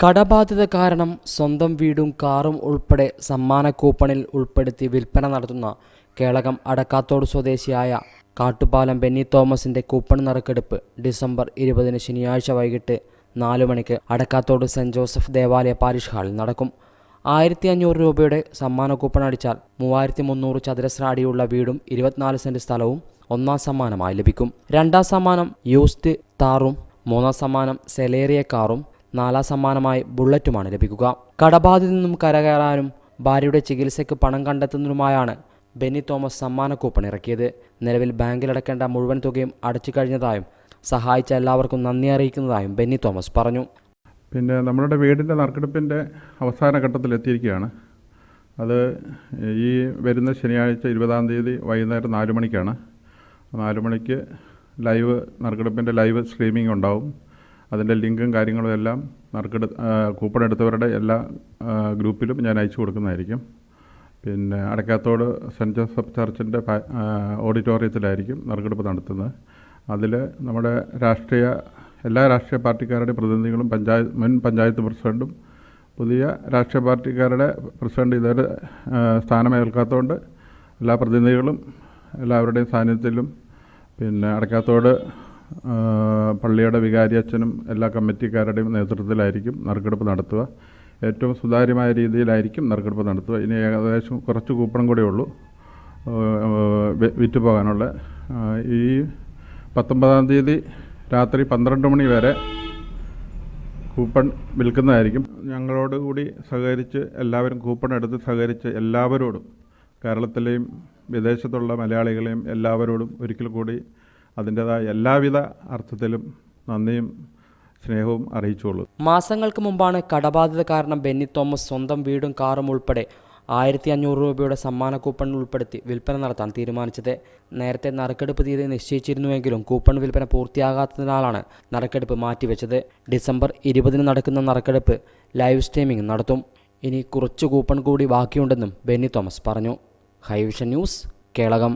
കടബാധ്യത കാരണം സ്വന്തം വീടും കാറും ഉൾപ്പെടെ സമ്മാന കൂപ്പണിൽ ഉൾപ്പെടുത്തി വിൽപ്പന നടത്തുന്ന കേളകം അടക്കാത്തോട് സ്വദേശിയായ കാട്ടുപാലം ബെന്നി തോമസിന്റെ കൂപ്പൺ നറുക്കെടുപ്പ് ഡിസംബർ ഇരുപതിന് ശനിയാഴ്ച വൈകിട്ട് നാലു മണിക്ക് അടക്കാത്തോട് സെന്റ് ജോസഫ് ദേവാലയ പാരിഷ് ഹാളിൽ നടക്കും. ആയിരത്തി അഞ്ഞൂറ് രൂപയുടെ സമ്മാന കൂപ്പൺ അടിച്ചാൽ മൂവായിരത്തി മുന്നൂറ് ചതുരശ്ര അടിയുള്ള വീടും ഇരുപത്തിനാല് സെന്റ് സ്ഥലവും ഒന്നാം സമ്മാനമായി ലഭിക്കും. രണ്ടാം സമ്മാനം യൂസ്ഡ് താറും മൂന്നാം സമ്മാനം സെലേറിയ കാറും നാലാം സമ്മാനമായി ബുള്ളറ്റുമാണ് ലഭിക്കുക. കടബാധിൽ നിന്നും കരകയറാനും ഭാര്യയുടെ ചികിത്സയ്ക്ക് പണം കണ്ടെത്തുന്നതിനുമായാണ് ബെന്നി തോമസ് സമ്മാന കൂപ്പൺ ഇറക്കിയത്. നിലവിൽ ബാങ്കിലടക്കേണ്ട മുഴുവൻ തുകയും അടച്ചു കഴിഞ്ഞതായും സഹായിച്ച എല്ലാവർക്കും നന്ദി അറിയിക്കുന്നതായും ബെന്നി തോമസ് പറഞ്ഞു. പിന്നെ നമ്മളുടെ വീടിന്റെ നറുക്കെടുപ്പിന്റെ അവസാന ഘട്ടത്തിലെത്തിയിരിക്കുകയാണ് അത് ഈ വരുന്ന ശനിയാഴ്ച ഇരുപതാം തീയതി വൈകുന്നേരം നാല് മണിക്കാണ്. നാല് മണിക്ക് ലൈവ് നറുക്കെടുപ്പിന്റെ ലൈവ് സ്ട്രീമിംഗ് ഉണ്ടാവും. അതിന്റെ ലിങ്കും കാര്യങ്ങളും എല്ലാം നറുക്കെടു കൂപ്പൺ എടുത്തവരുടെ എല്ലാ ഗ്രൂപ്പിലും ഞാൻ അയച്ചു കൊടുക്കുന്നതായിരിക്കും. പിന്നെ അടക്കാത്തോട് സെന്റ് ജോസഫ് ചർച്ചിന്റെ ഓഡിറ്റോറിയത്തിലായിരിക്കും നറുക്കെടുപ്പ് നടത്തുന്നത്. അതിൽ നമ്മുടെ രാഷ്ട്രീയ എല്ലാ രാഷ്ട്രീയ പാർട്ടിക്കാരുടെ പ്രതിനിധികളും പഞ്ചായത്ത് മുൻ പഞ്ചായത്ത് പ്രസിഡന്റും പുതിയ രാഷ്ട്രീയ പാർട്ടിക്കാരുടെ പ്രസിഡന്റ് ഇതുവരെ സ്ഥാനമേൽക്കാത്തതുകൊണ്ട് എല്ലാ പ്രതിനിധികളും എല്ലാവരുടെയും സാന്നിധ്യത്തിലും പിന്നെ അടക്കാത്തോട് പള്ളിയുടെ വികാരി അച്ഛനും എല്ലാ കമ്മിറ്റിക്കാരുടെയും നേതൃത്വത്തിലായിരിക്കും നറുക്കെടുപ്പ് നടത്തുക. ഏറ്റവും സുതാര്യമായ രീതിയിലായിരിക്കും നറുക്കെടുപ്പ് നടത്തുക. ഇനി ഏകദേശം കുറച്ച് കൂപ്പണം കൂടെ ഉള്ളൂ. വിറ്റ് പോകാനുള്ള. ഈ പത്തൊമ്പതാം തീയതി രാത്രി പന്ത്രണ്ട് മണി വരെ കൂപ്പൺ വിൽക്കുന്നതായിരിക്കും. ഞങ്ങളോട് കൂടി സഹകരിച്ച് എല്ലാവരും കൂപ്പൺ എടുത്ത് സഹകരിച്ച് എല്ലാവരോടും കേരളത്തിലെയും വിദേശത്തുള്ള മലയാളികളെയും എല്ലാവരോടും ഒരിക്കൽ കൂടി അതിന്റെതായ എല്ലാവിധ അർത്ഥത്തിലും നന്ദിയും സ്നേഹവും അറിയിച്ചുള്ളൂ. മാസങ്ങൾക്ക് മുമ്പാണ് കടബാധിത കാരണം ബെന്നി തോമസ് സ്വന്തം വീടും കാറും ഉൾപ്പെടെ ആയിരത്തി അഞ്ഞൂറ് രൂപയുടെ സമ്മാന കൂപ്പൺ ഉൾപ്പെടുത്തി വിൽപ്പന നടത്താൻ തീരുമാനിച്ചത്. നേരത്തെ നറുക്കെടുപ്പ് തീയതി നിശ്ചയിച്ചിരുന്നുവെങ്കിലും കൂപ്പൺ വിൽപ്പന പൂർത്തിയാകാത്തതിനാലാണ് നറുക്കെടുപ്പ് മാറ്റിവെച്ചത്. ഡിസംബർ ഇരുപതിന് നടക്കുന്ന നറുക്കെടുപ്പ് ലൈവ് സ്ട്രീമിംഗ് നടത്തും. ഇനി കുറച്ച് കൂപ്പൺ കൂടി ബാക്കിയുണ്ടെന്നും ബെന്നി തോമസ് പറഞ്ഞു. Highvision news Kelakam.